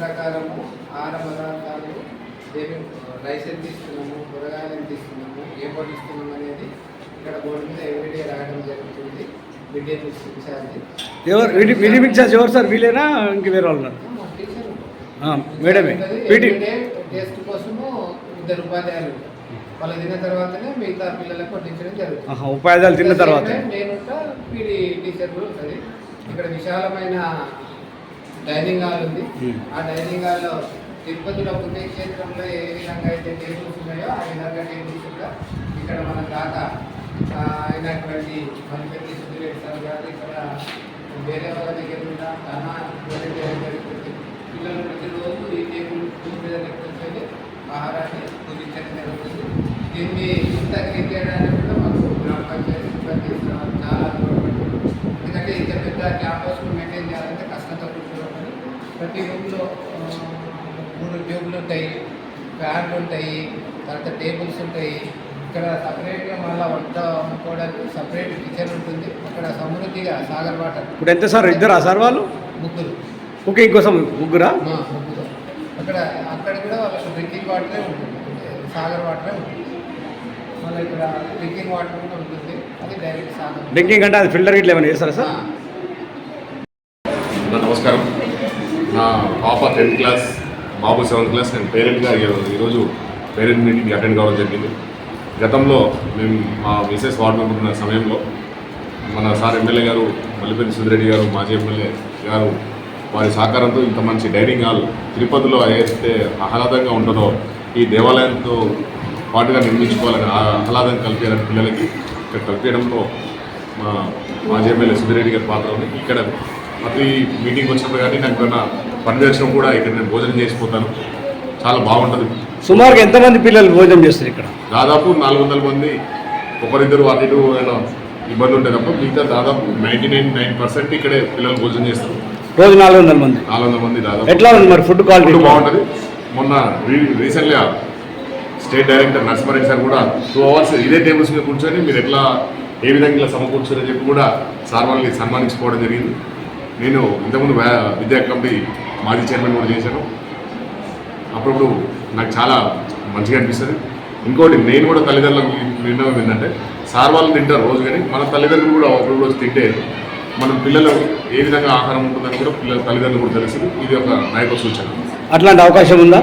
ప్రకారము ఆహార పదార్థాలు ఏమి లైసెన్స్ ఇస్తున్నాము కూరగాయలు ఎంత ఇస్తున్నాము ఏ పొడి ఇస్తున్నాము అనేది ఇక్కడ బోర్డు మీద ఎవ్రీడే రాయడం జరుగుతుంది. ఎవరు సార్? వీలేనా ఇంక వేరే వాళ్ళు మేడమే. టెస్ట్ కోసము ఇద్దరు ఉపాధ్యాయులు. వాళ్ళు తిన్న తర్వాతనే మిగతా పిల్లలకు వడ్డించడం జరుగుతుంది. ఆహా, ఉపాధ్యాయులు తిన్న తర్వాత. నేను పీడి టీచర్ కూడా ఉంటుంది. ఇక్కడ విశాలమైన డైనింగ్ హాల్ ఉంది. ఆ డైనింగ్ హాల్లో తిరుపతిలో పుణ్యక్షేత్రంలో ఏ విధంగా అయితే టేబుల్స్ ఉన్నాయో ఆ విధంగా టేబుల్స్ కూడా ఇక్కడ మన తాత అయినటువంటి మణిపతి సుధీరెడ్డి సార్ గారు ఇక్కడ వేరే వాళ్ళ దగ్గర ఉన్న తన పిల్లలు ప్రతిరోజు ఈ టేబుల్ మీద ఆహారాన్ని పూజించడం జరుగుతుంది దీన్ని ఇంత క్లీన్ చేయడానికి కూడా మాకు గ్రామ పంచాయతీ సిబ్బంది చాలా దూరపడుతుంది ఎందుకంటే ఇంత పెద్ద క్యాంపస్ మెయింటైన్ చేయాలంటే కష్టంతో కూర్చోవాలి ప్రతి రూమ్లో మూడు ట్యూబ్లు ఉంటాయి ఫ్యాన్లు ఉంటాయి తర్వాత టేబుల్స్ ఉంటాయి. ఇక్కడ సపరేట్గా మళ్ళీ వంట వండుకోవడానికి సపరేట్ కిచెన్ ఉంటుంది. అక్కడ సమృద్ధిగా సాగర్ వాటర్ ఇప్పుడు ఎంత సార్? ఇద్దరా సార్ వాళ్ళు? ముగ్గురు. ఓకే ఇంకోసం ముగ్గురా? ముగ్గురు. అక్కడ అక్కడ కూడా వాళ్ళకి డ్రింకింగ్ వాటరే ఉంటుంది. సాగర్ వాటరే ఉంటుంది. మళ్ళీ ఇక్కడ డ్రింకింగ్ వాటర్ కూడా ఉంటుంది. అది డైరెక్ట్ సాగర్. డ్రింకింగ్ అంటే అది ఫిల్టర్ ఇట్లా ఏమైనా చేస్తారా సార్ ఆ. నా నమస్కారం నా పాప టెన్త్ క్లాస్ బాబు సెవెంత్ క్లాస్ నేను పేరెంట్గా ఈ- ఈరోజు పేరెంట్ మీటింగ్ అటెండ్ కావడం జరిగింది. గతంలో మేము మా మిసెస్ వార్డు మెంబర్ ఉన్న సమయంలో మన సార్ ఎమ్మెల్యే గారు మల్లిపల్లి సుధిరెడ్డి గారు మాజీ ఎమ్మెల్యే గారు వారి సహకారంతో ఇంత మంచి డైనింగ్ హాల్ తిరుపతిలో ఏదైతే ఆహ్లాదంగా ఉంటుందో ఈ దేవాలయంతో పాటుగా నిర్మించుకోవాలని ఆహ్లాదం కల్పించాలని పిల్లలకి ఇక్కడ కల్పించడంలో మా మాజీ ఎమ్మెల్యే సుధిరెడ్డి గారి పాత్ర ఉంది ఇక్కడ ప్రతి మీటింగ్ వచ్చినప్పుడు కానీ నాకు వచ్చినప్పుడు కూడా ఇక్కడ నేను భోజనం చేసిపోతాను. చాలా బాగుంటుంది. సుమారుగా ఎంతమంది పిల్లలు భోజనం చేస్తారు ఇక్కడ? దాదాపు నాలుగు వందల మంది ఒకరిద్దరు అటు ఇటు ఏమైనా ఇబ్బంది ఉంటే తప్ప మిగతా దాదాపు నైంటీ నైన్ నైన్ పర్సెంట్ ఇక్కడే పిల్లలు భోజనం చేస్తారు. రోజు నాలుగు వందల మంది? నాలుగు వందల మంది దాదాపు. ఎట్లా ఉంది మరి ఫుడ్ క్వాలిటీ? బాగుంటుంది. మొన్న రీసెంట్గా స్టేట్ డైరెక్టర్ నరసింహారెడ్డి సార్ కూడా టూ అవర్స్ ఇదే టేబుల్స్ మీద కూర్చొని మీరు ఎట్లా ఏ విధంగా ఇలా సమకూర్చారని చెప్పి కూడా సార్ వాళ్ళని సన్మానించుకోవడం జరిగింది. నేను ఇంతకుముందు విద్యా కమిటీ మాజీ చైర్మన్ కూడా చేశాను అప్పుడప్పుడు నాకు చాలా మంచిగా అనిపిస్తుంది. ఇంకోటి నేను కూడా తల్లిదండ్రులకు విన్నవం ఏంటంటే సార్ వాళ్ళు తింటారు రోజు కానీ మన తల్లిదండ్రులు కూడా ఒక రోజు తింటే మన పిల్లలు ఏ విధంగా ఆహారం ఉంటుందని కూడా పిల్లల తల్లిదండ్రులు కూడా తెలుస్తుంది ఇది ఒక నాయక సూచన. అట్లాంటి అవకాశం ఉందా.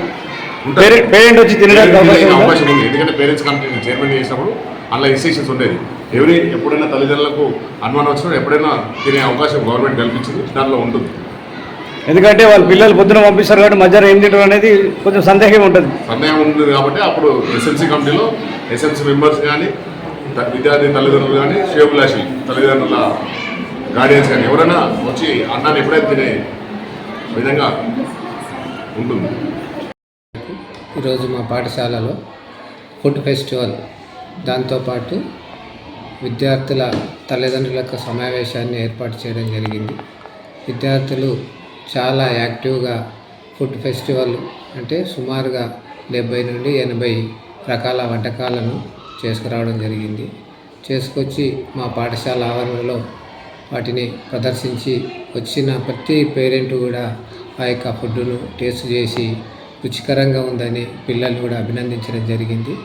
పేరెంట్ వచ్చి తినడానికి అవకాశం ఉందా? ఎందుకంటే పేరెంట్స్ కమిటీ నేను చైర్మన్ చేసినప్పుడు అలా ఇన్స్ట్రక్షన్స్ ఉండేది. ఎవరి ఎప్పుడైనా తల్లిదండ్రులకు అనుమానం వచ్చినా ఎప్పుడైనా తినే అవకాశం గవర్నమెంట్ కల్పించింది. దానిలో ఉంటుంది. ఎందుకంటే వాళ్ళు పిల్లలు పొద్దున పంపిస్తారు కాబట్టి మధ్యాహ్నం ఏం తింటారు అనేది కొంచెం సందేహం ఉంటుంది. సందేహం ఉంది కాబట్టి అప్పుడు ఎస్ఎంసీ కమిటీలో ఎస్ఎంసీ మెంబర్స్ కానీ విద్యార్థి తల్లిదండ్రులు కానీ శివభిలాషి తల్లిదండ్రుల గార్డియన్స్ కానీ ఎవరైనా వచ్చి అన్నాన్ని ఎప్పుడైతే తినే విధంగా ఉంటుంది. ఈరోజు మా పాఠశాలలో ఫుడ్ ఫెస్టివల్. దాంతోపాటు విద్యార్థుల తల్లిదండ్రుల యొక్క సమావేశాన్ని ఏర్పాటు చేయడం జరిగింది. విద్యార్థులు చాలా యాక్టివ్గా ఫుడ్ ఫెస్టివల్ అంటే సుమారుగా డెబ్బై నుండి ఎనభై రకాల వంటకాలను చేసుకురావడం జరిగింది. చేసుకొచ్చి మా పాఠశాల ఆవరణలో వాటిని ప్రదర్శించి వచ్చిన ప్రతి పేరెంట్ కూడా ఆ యొక్క ఫుడ్డును టేస్ట్ చేసి రుచికరంగా ఉందని పిల్లలు కూడా అభినందించడం జరిగింది.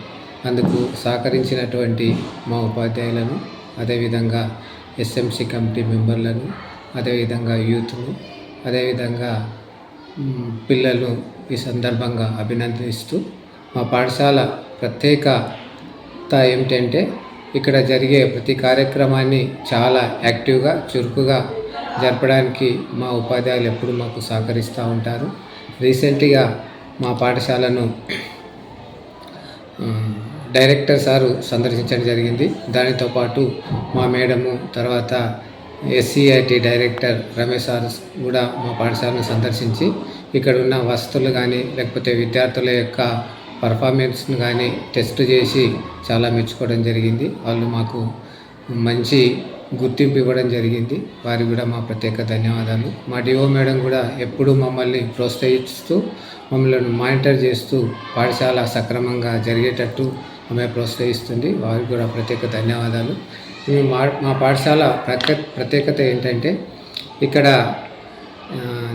అందుకు సహకరించినటువంటి మా ఉపాధ్యాయులను అదేవిధంగా ఎస్ఎంసి కమిటీ మెంబర్లను అదేవిధంగా యూత్ను అదేవిధంగా పిల్లలు ఈ సందర్భంగా అభినందిస్తూ మా పాఠశాల ప్రత్యేకత ఏమిటంటే ఇక్కడ జరిగే ప్రతి కార్యక్రమాన్ని చాలా యాక్టివ్గా చురుకుగా జరపడానికి మా ఉపాధ్యాయులు ఎప్పుడు మాకు సహకరిస్తూ ఉంటారు. రీసెంట్గా మా పాఠశాలను డైరెక్టర్ సారు సందర్శించడం జరిగింది. దానితో పాటు మా మేడము తర్వాత ఎస్సీఐటి డైరెక్టర్ రమేష్ సార్ కూడా మా పాఠశాలను సందర్శించి ఇక్కడ ఉన్న వసతులు కానీ లేకపోతే విద్యార్థుల యొక్క పర్ఫార్మెన్స్ను కానీ టెస్ట్ చేసి చాలా మెచ్చుకోవడం జరిగింది. వాళ్ళు మాకు మంచి గుర్తింపు ఇవ్వడం జరిగింది. వారికి కూడా మా ప్రత్యేక ధన్యవాదాలు. మా డిఓ మేడం కూడా ఎప్పుడూ మమ్మల్ని ప్రోత్సహిస్తూ మమ్మల్ని మానిటర్ చేస్తూ పాఠశాల సక్రమంగా జరిగేటట్టు ఆమె ప్రోత్సహిస్తుంది. వారికి కూడా ప్రత్యేక ధన్యవాదాలు. మా మా పాఠశాల ప్రత్యేక ప్రత్యేకత ఏంటంటే ఇక్కడ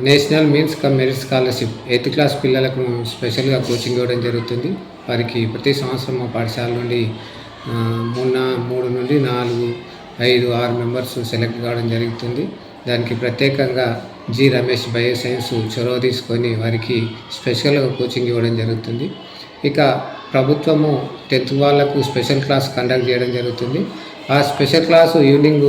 national means cum merit scholarship eighth class పిల్లలకు స్పెషల్గా కోచింగ్ ఇవ్వడం జరుగుతుంది. వారికి ప్రతి సంవత్సరం మా పాఠశాల నుండి మూడు మూడు నుండి నాలుగు ఐదు ఆరు మెంబర్స్ సెలెక్ట్ కావడం జరుగుతుంది. దానికి ప్రత్యేకంగా జి రమేష్ బయో సైన్స్ చొరవ తీసుకొని వారికి స్పెషల్గా కోచింగ్ ఇవ్వడం జరుగుతుంది. ఇక ప్రభుత్వము టెన్త్ వాళ్ళకు స్పెషల్ క్లాస్ కండక్ట్ చేయడం జరుగుతుంది. ఆ special class evening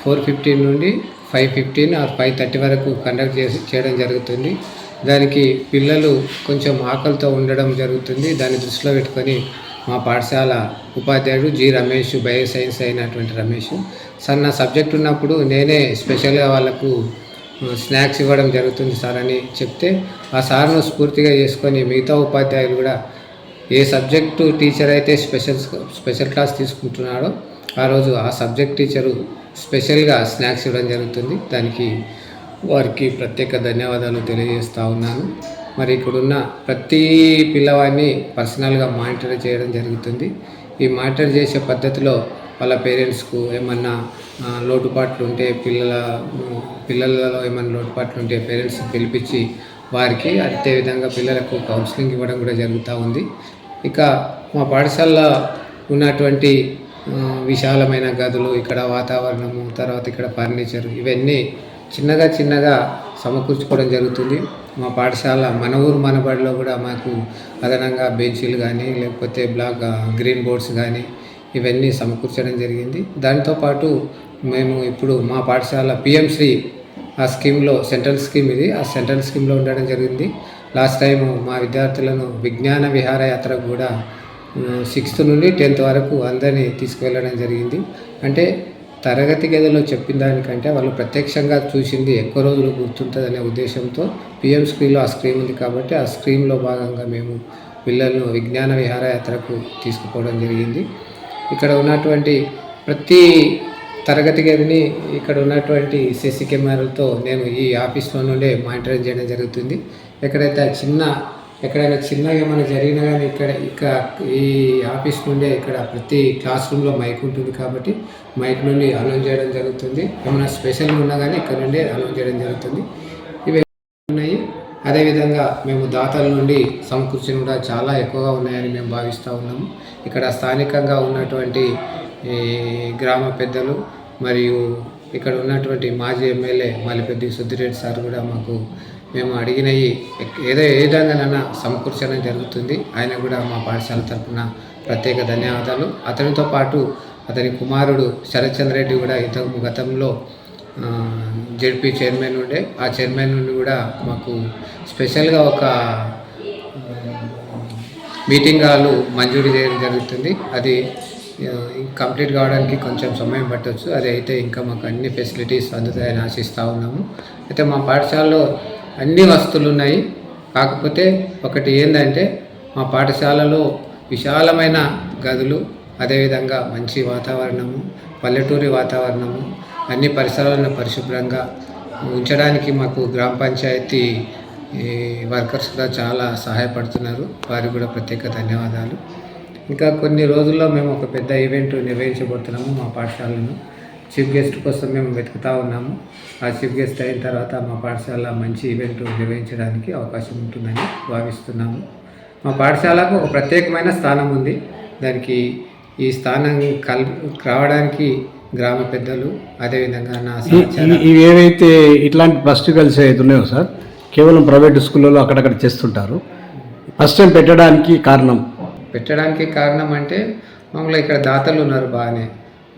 four fifteen నుండి five fifteen or five thirty వరకు కండక్ట్ చేసి చేయడం జరుగుతుంది. దానికి పిల్లలు కొంచెం ఆకలితో ఉండడం జరుగుతుంది. దాన్ని దృష్టిలో పెట్టుకొని మా పాఠశాల ఉపాధ్యాయుడు జి రమేష్ బయో సైన్స్ అయినటువంటి రమేష్. సార్ నా సబ్జెక్ట్ ఉన్నప్పుడు నేనే స్పెషల్గా వాళ్ళకు స్నాక్స్ ఇవ్వడం జరుగుతుంది సార్ అని చెప్తే ఆ సార్ను స్ఫూర్తిగా చేసుకొని మిగతా ఉపాధ్యాయులు కూడా ఏ సబ్జెక్టు టీచర్ అయితే స్పెషల్ స్పెషల్ క్లాస్ తీసుకుంటున్నాడో ఆ రోజు ఆ సబ్జెక్ట్ టీచరు స్పెషల్గా స్నాక్స్ ఇవ్వడం జరుగుతుంది. దానికి వారికి ప్రత్యేక ధన్యవాదాలు తెలియజేస్తూ ఉన్నాను. మరి ఇక్కడున్న ప్రతి పిల్లవాడిని పర్సనల్గా మానిటర్ చేయడం జరుగుతుంది. ఈ మానిటర్ చేసే పద్ధతిలో వాళ్ళ పేరెంట్స్కు ఏమన్నా లోటుపాట్లు ఉంటే పిల్లల పిల్లలలో ఏమైనా లోటుపాట్లు ఉంటే పేరెంట్స్ పిలిపించి వారికి అదేవిధంగా పిల్లలకు కౌన్సిలింగ్ ఇవ్వడం కూడా జరుగుతూ ఉంది. ఇక మా పాఠశాలలో ఉన్నటువంటి విశాలమైన గదులు ఇక్కడ వాతావరణము తర్వాత ఇక్కడ ఫర్నిచర్ ఇవన్నీ చిన్నగా చిన్నగా సమకూర్చుకోవడం జరుగుతుంది. మా పాఠశాల మన ఊరు మనబడిలో కూడా మాకు అదనంగా బెంచీలు కానీ లేకపోతే బ్లాక్ గ్రీన్ బోర్డ్స్ కానీ ఇవన్నీ సమకూర్చడం జరిగింది. దాంతోపాటు మేము ఇప్పుడు మా పాఠశాల పిఎం శ్రీ ఆ స్కీమ్లో సెంట్రల్ స్కీమ్ ఇది ఆ సెంట్రల్ స్కీమ్లో ఉండడం జరిగింది. లాస్ట్ టైం మా విద్యార్థులను విజ్ఞాన విహారయాత్రకు కూడా సిక్స్త్ నుండి టెన్త్ వరకు అందరినీ తీసుకువెళ్ళడం జరిగింది. అంటే తరగతి గదిలో చెప్పిన దానికంటే వాళ్ళు ప్రత్యక్షంగా చూసింది ఎక్కువ రోజులు గుర్తుంటుందనే ఉద్దేశంతో పిఎం స్క్రీన్లో ఆ స్క్రీన్ ఉంది కాబట్టి ఆ స్క్రీన్లో భాగంగా మేము పిల్లలను విజ్ఞాన విహారయాత్రకు తీసుకుపోవడం జరిగింది. ఇక్కడ ఉన్నటువంటి ప్రతి తరగతి గదిని ఇక్కడ ఉన్నటువంటి సీసీ కెమెరాలతో నేను ఈ ఆఫీస్లో నుండే మానిటరింగ్ చేయడం జరుగుతుంది. ఎక్కడైతే చిన్న ఎక్కడైనా చిన్నగా ఏమైనా జరిగినా కానీ ఇక్కడ ఇక్కడ ఈ ఆఫీస్ నుండే ఇక్కడ ప్రతి క్లాస్ రూమ్లో మైక్ ఉంటుంది కాబట్టి మైక్ నుండి అనౌన్స్ చేయడం జరుగుతుంది. ఏమైనా స్పెషల్ ఉన్నా కానీ ఇక్కడ నుండి అనౌన్స్ చేయడం జరుగుతుంది. ఇవి ఉన్నాయి. అదేవిధంగా మేము దాతల నుండి సమకూర్చిన కూడా చాలా ఎక్కువగా ఉన్నాయని మేము భావిస్తూ ఉన్నాము. ఇక్కడ స్థానికంగా ఉన్నటువంటి ఈ గ్రామ పెద్దలు మరియు ఇక్కడ ఉన్నటువంటి మాజీ ఎమ్మెల్యే మలిపెద్ది సుద్దిరెడ్డి సార్ కూడా మాకు మేము అడిగినవి ఏదో ఏ విధంగానైనా సమకూర్చడం జరుగుతుంది. ఆయన కూడా మా పాఠశాల తరఫున ప్రత్యేక ధన్యవాదాలు. అతనితో పాటు అతని కుమారుడు శరత్చంద్ర రెడ్డి కూడా ఇంత గతంలో ఆ, జెడ్పీ చైర్మన్ ఉండే. ఆ చైర్మన్ నుండి కూడా మాకు స్పెషల్గా ఒక మీటింగ్ హాలు మంజూరు చేయడం జరుగుతుంది. అది కంప్లీట్ కావడానికి కొంచెం సమయం పట్టవచ్చు అది అయితే ఇంకా మాకు అన్ని ఫెసిలిటీస్ అందుతాయని ఆశిస్తూ ఉన్నాము. అయితే మా పాఠశాలలో అన్ని వస్తువులు ఉన్నాయి. కాకపోతే ఒకటి ఏంటంటే మా పాఠశాలలో విశాలమైన గదులు అదేవిధంగా మంచి వాతావరణము పల్లెటూరి వాతావరణము అన్ని పరిసరాలను పరిశుభ్రంగా ఉంచడానికి మాకు గ్రామ పంచాయతీ ఈ వర్కర్స్ కూడా చాలా సహాయపడుతున్నారు. వారికి కూడా ప్రత్యేక ధన్యవాదాలు. ఇంకా కొన్ని రోజుల్లో మేము ఒక పెద్ద ఈవెంట్ నిర్వహించబోతున్నాము మా పాఠశాలను. చీఫ్ గెస్ట్ కోసం మేము వెతుకుతూ ఉన్నాము. ఆ చీఫ్ గెస్ట్ అయిన తర్వాత మా పాఠశాల మంచి ఈవెంట్ నిర్వహించడానికి అవకాశం ఉంటుందని భావిస్తున్నాము. మా పాఠశాలకు ఒక ప్రత్యేకమైన స్థానం ఉంది. దానికి ఈ స్థానం కల్ రావడానికి గ్రామ పెద్దలు అదేవిధంగా నా ఇవి ఏవైతే ఇట్లాంటి ఫెస్టివల్స్ అయితే ఉన్నాయో సార్ కేవలం ప్రైవేట్ స్కూళ్ళలో అక్కడక్కడ చేస్తుంటారు. ఫస్ట్ టైం పెట్టడానికి కారణం? పెట్టడానికి కారణం అంటే మామూలుగా ఇక్కడ దాతలు ఉన్నారు బాగానే.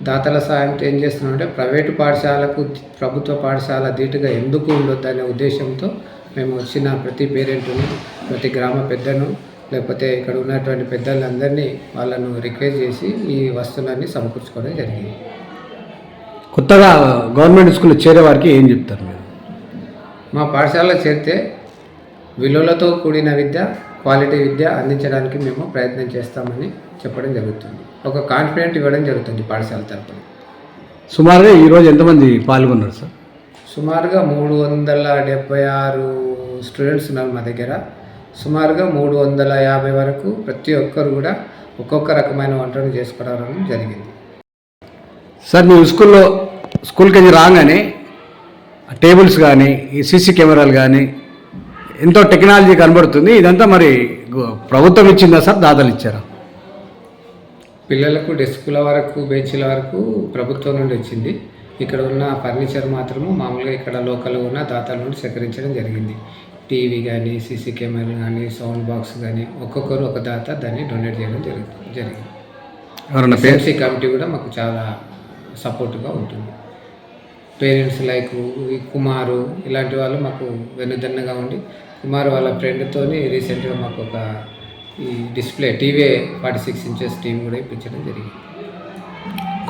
దాతల సాయంతో ఏం చేస్తున్నాం అంటే ప్రైవేటు పాఠశాలకు ప్రభుత్వ పాఠశాల ధీటుగా ఎందుకు ఉండొద్దు అనే ఉద్దేశంతో మేము వచ్చిన ప్రతి పేరెంట్ను ప్రతి గ్రామ పెద్దను లేకపోతే ఇక్కడ ఉన్నటువంటి పెద్దలందరినీ వాళ్ళను రిక్వెస్ట్ చేసి ఈ వస్తువులన్నీ సమకూర్చుకోవడం జరిగింది. కొత్తగా గవర్నమెంట్ స్కూల్లో చేరే వారికి ఏం చెప్తారు మీరు? మా పాఠశాలలో చేరితే విలువలతో కూడిన విద్య క్వాలిటీ విద్య అందించడానికి మేము ప్రయత్నం చేస్తామని చెప్పడం జరుగుతుంది. ఒక కాన్ఫిడెంట్ ఇవ్వడం జరుగుతుంది పాఠశాల తరపున. సుమారుగా ఈరోజు ఎంతమంది పాల్గొన్నారు సార్? సుమారుగా మూడు వందల డెబ్బై ఆరు స్టూడెంట్స్ ఉన్నారు మా దగ్గర. సుమారుగా మూడు వందల యాభై వరకు ప్రతి ఒక్కరు కూడా ఒక్కొక్క రకమైన వంటను చేసుకోవడం జరిగింది. సార్ మీ స్కూల్లో స్కూల్కి వెళ్ళి రాగానే టేబుల్స్ కానీ ఈ సీసీ కెమెరాలు కానీ ఎంతో టెక్నాలజీ కనబడుతుంది. ఇదంతా మరి ప్రభుత్వం ఇచ్చిందా సార్? దాతలు ఇచ్చారా? పిల్లలకు డెస్కుల వరకు బెంచ్ల వరకు ప్రభుత్వం నుండి వచ్చింది. ఇక్కడ ఉన్న ఫర్నిచర్ మాత్రము మామూలుగా ఇక్కడ లోకల్ ఉన్న దాతల నుండి సేకరించడం జరిగింది. టీవీ కానీ సీసీ కెమెరా కానీ సౌండ్ బాక్స్ కానీ ఒక్కొక్కరు ఒక దాత దాన్ని డొనేట్ చేయడం జరుగుతుంది జరిగింది. ఎస్ఎంసీ కమిటీ కూడా మాకు చాలా సపోర్ట్గా ఉంటుంది. పేరెంట్స్ లైక్ ఈ కుమారు ఇలాంటి వాళ్ళు మాకు వెన్నుదన్నగా ఉండి కుమార్ వాళ్ళ ఫ్రెండ్తోని రీసెంట్గా మాకు ఒక ఈ display TV forty six inches TV కూడా ఇప్పించడం జరిగింది.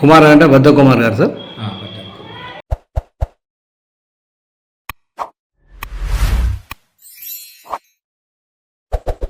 కుమార్ అంటే బద్ద కుమార్ గారు సార్?